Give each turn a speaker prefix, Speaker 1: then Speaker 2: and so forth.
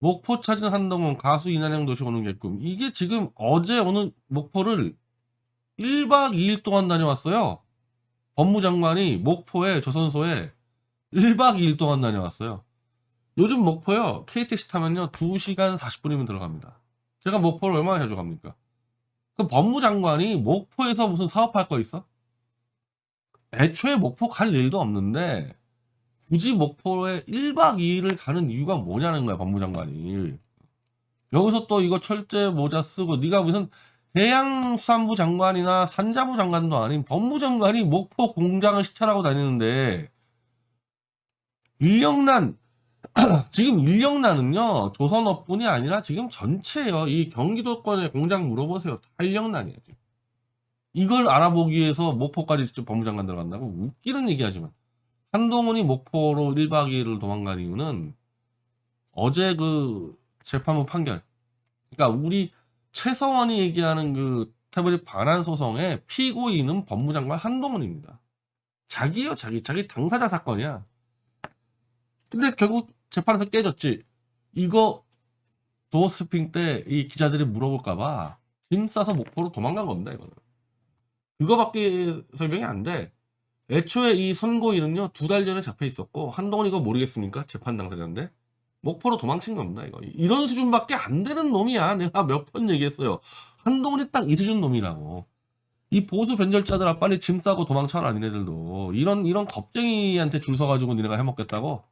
Speaker 1: 목포 찾은 한동훈 가수 이난영 도시 오는 개꿈. 이게 지금 어제 오는 목포를 1박 2일 동안 다녀왔어요. 법무장관이 목포에 조선소에 1박 2일 동안 다녀왔어요. 요즘 목포요. KTX 타면요. 2시간 40분이면 들어갑니다. 제가 목포를 얼마나 자주 갑니까? 그 법무장관이 목포에서 무슨 사업할 거 있어? 애초에 목포 갈 일도 없는데 굳이 목포에 1박 2일을 가는 이유가 뭐냐는 거야 법무장관이. 여기서 또 이거 철제 모자 쓰고 네가 무슨 해양수산부 장관이나 산자부 장관도 아닌 법무장관이 목포 공장을 시찰하고 다니는데 인력난 지금 인력난은요 조선업뿐이 아니라 지금 전체예요. 이 경기도권의 공장 물어보세요. 다 인력난이에요 지금. 이걸 알아보기 위해서 목포까지 직접 법무장관 들어간다고 웃기는 얘기하지만 한동훈이 목포로 1박 2일을 도망간 이유는 어제 그 재판부 판결 그러니까 우리 최서원이 얘기하는 그 태블릿 반환 소송의 피고인은 법무장관 한동훈입니다. 자기요, 자기. 자기 당사자 사건이야. 근데 결국 재판에서 깨졌지. 이거 도어스핑 때 이 기자들이 물어볼까봐 짐 싸서 목포로 도망간 겁니다, 이거는. 그거밖에 설명이 안 돼. 애초에 이 선고인은요, 두 달 전에 잡혀 있었고, 한동훈 이거 모르겠습니까? 재판 당사자인데. 목포로 도망친 겁니다, 이거. 이런 수준밖에 안 되는 놈이야. 내가 몇 번 얘기했어요. 한동훈이 딱 이 수준 놈이라고. 이 보수 변절자들아 빨리 짐 싸고 도망쳐라 니네들도 이런 이런 겁쟁이한테 줄 서가지고 니네가 해먹겠다고